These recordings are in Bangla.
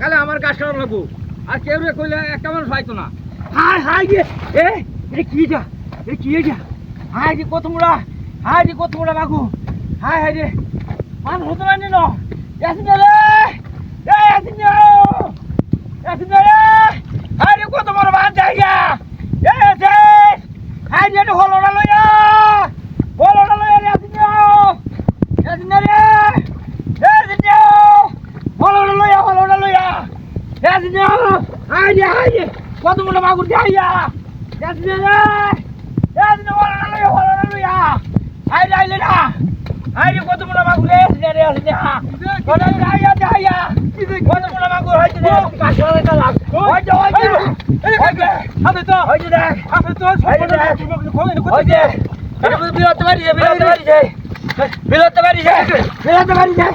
কালে আমার কাজ করা লাগবো? আর কেউ রে কইলে একটা মানুষ পাইতো না। হাই হাই গে এ এটা কি যা এটা কি যা হাই রে কত মুড়া হাই রে কত মুড়া মাগু হাই হাই রে মানুষ হতো না নিন। এসিন রে এ এসিন এসিন রে। হাই রে কত বড় বান জায়গা। এ এসে হাই রে হলো না লইয়া হলো না লইয়া রে এসিন এসিন রে এসিন হলো না লইয়া হলো না লইয়া এসিন হাই রে হাই রে কত বড় মাগুর জায়গা এসিন রে এসিন হলো না লইয়া হলো না রে হাই রে না হাই রে কত বড় মাগুর এসিন রে এসিন কত জায়গা জায়গা কত মাগুর হইছে রে কাশরে কালাম হইছে হইছে হইছে হাতে তো হইছে দেখ হাতে তো হইছে দেখ খোলে হইছে বিরত বাড়ি যায় বিরত বাড়ি যায় বিরত বাড়ি যায় বিরত বাড়ি যায়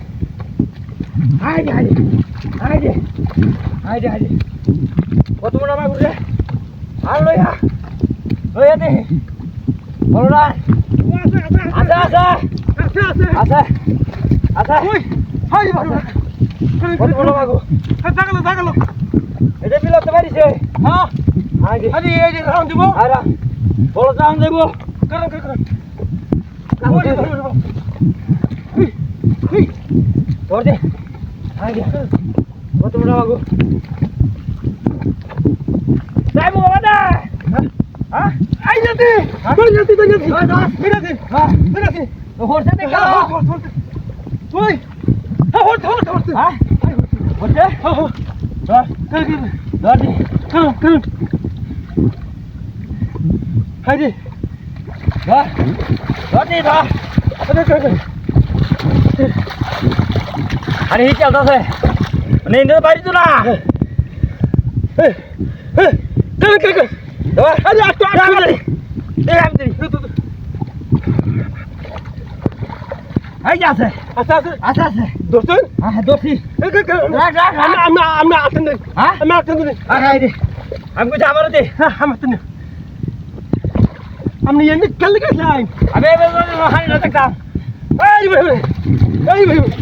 বলো হ্যাঁ হাইডে হাইডে হাইডে হাইডে হাইডে কত বড় মাগুর রে? আর লইয়া লইয়া দে। হলো না? আছে আছে আছে আছে আছে। আছে ওই হাই বাবা। কত বড় মাগুর? জাগালো জাগালো এটা বিলাতে পারিছে? হ্যাঁ। হাইডে আরে এই যে রাউন্ড দিব। আরা বড় দাম দেব। হ্যাঁ হ্যাঁ ওই হ্যাঁ হট হট হট হ্যাঁ হরছে হ্যাঁ হ্যাঁ ধর কাল কি ধর দি কাল কাল হাই রে ধর ধর দি ধর আরে কাল আরে হি চলতাছে মানে তো আরে আমি ধরি এই যে আছে আচ্ছা আচ্ছা আছে আছে দোস্ত হ্যাঁ ধরছি কাল কাল রাখ রাখ আমি আমি আমি হ্যাঁ আমি আছেন আর হাই রে আমি আমার দে হ্যাঁ আমি আছেন আপনি এমনি কাল গেছেন আমি এবার হানি না দেখতাম এই ভাই এই ভাই এই ভাই ধর ধর এই ভাই এই ভাই